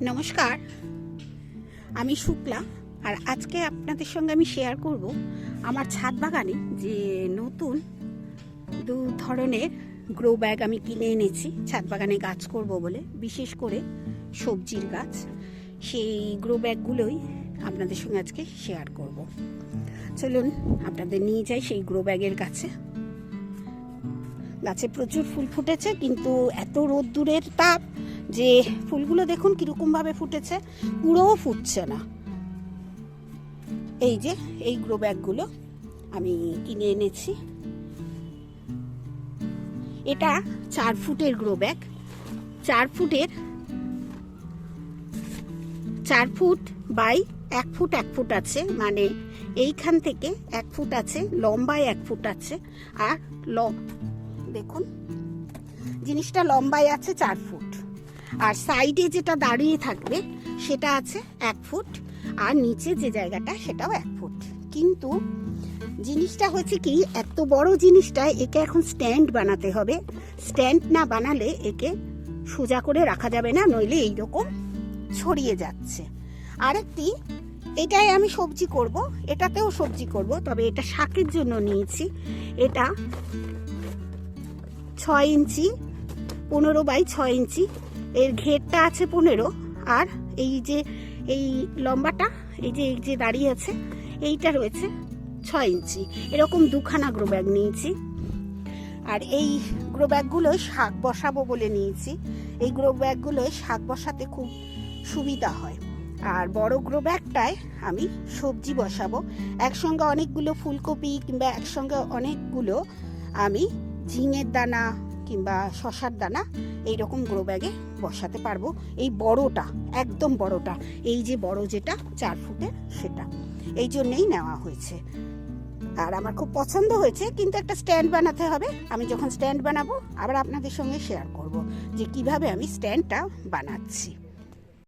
নমস্কার। আমি শুক্লা, আর আজকে আপনাদের সঙ্গে আমি শেয়ার করব আমার ছাদ বাগানে যে নতুন দু ধরনের গ্রো ব্যাগ আমি কিনে এনেছি। ছাদ বাগানে গাছ করব বলে, বিশেষ করে সবজির গাছ। সেই গ্রো ব্যাগগুলোই আপনাদের সঙ্গে আজকে শেয়ার করব। চলুন আপনাদের নিয়ে যাই সেই গ্রো ব্যাগের কাছে গাছে প্রচুর ফুল ফুটেছে, কিন্তু এত রোদ্দুরের তাপ যে ফুলগুলো দেখুন কীরকম ভাবে ফুটেছে, পুরোও ফুটছে না। এই যে, এই গ্রো ব্যাগগুলো আমি কিনে এনেছি। এটা চার ফুটের গ্রো ব্যাগ চার ফুটের, চার ফুট বাই এক ফুট এক ফুট আছে। মানে এইখান থেকে এক ফুট আছে, লম্বায় এক ফুট আছে। আর ল, দেখুন, জিনিসটা লম্বায় আছে চার ফুট। আর সাইডে যেটা দাঁড়িয়ে থাকবে, সেটা আছে এক ফুট, আর নিচে যে জায়গাটা, সেটাও এক ফুট। কিন্তু জিনিসটা হচ্ছে কি, এত বড় জিনিসটা একে এখন স্ট্যান্ড বানাতে হবে। স্ট্যান্ড না বানালে একে সোজা করে রাখা যাবে না, নইলে এইরকম ছড়িয়ে যাচ্ছে। আরেকটি, এটাই আমি সবজি করব, এটাতেও সবজি করব, তবে এটা শাকের জন্য নিয়েছি। এটা ছয় ইঞ্চি, পনেরো বাই ছয় ইঞ্চি এর ঘেরটা আছে পনেরো, আর এই যে, এই লম্বাটা, এই যে এই যে দাঁড়িয়ে আছে, এইটা রয়েছে ছয় ইঞ্চি। এরকম দুখানা গ্রো ব্যাগ নিয়েছি। আর এই গ্রো ব্যাগগুলো শাক বসাবো বলে নিয়েছি। এই গ্রো ব্যাগগুলো শাক বসাতে খুব সুবিধা হয়। আর বড় গ্রো ব্যাগটায় আমি সবজি বসাবো। একসঙ্গে অনেকগুলো ফুলকপি কিংবা একসঙ্গে অনেকগুলো আমি ঝিঙের দানা কিংবা শশার দানা এই রকম গ্রো ব্যাগে বসাতে পারব। এই বড়টা, একদম বড়টা, এই যে বড় যেটা, চার ফুটে সেটা। এই জন্যেই নেওয়া হয়েছে। আর আমার খুব পছন্দ হয়েছে, কিন্তু একটা স্ট্যান্ড বানাতে হবে। আমি যখন স্ট্যান্ড বানাবো, আবার আপনাদের সঙ্গে শেয়ার করব যে কীভাবে আমি স্ট্যান্ডটা বানাচ্ছি।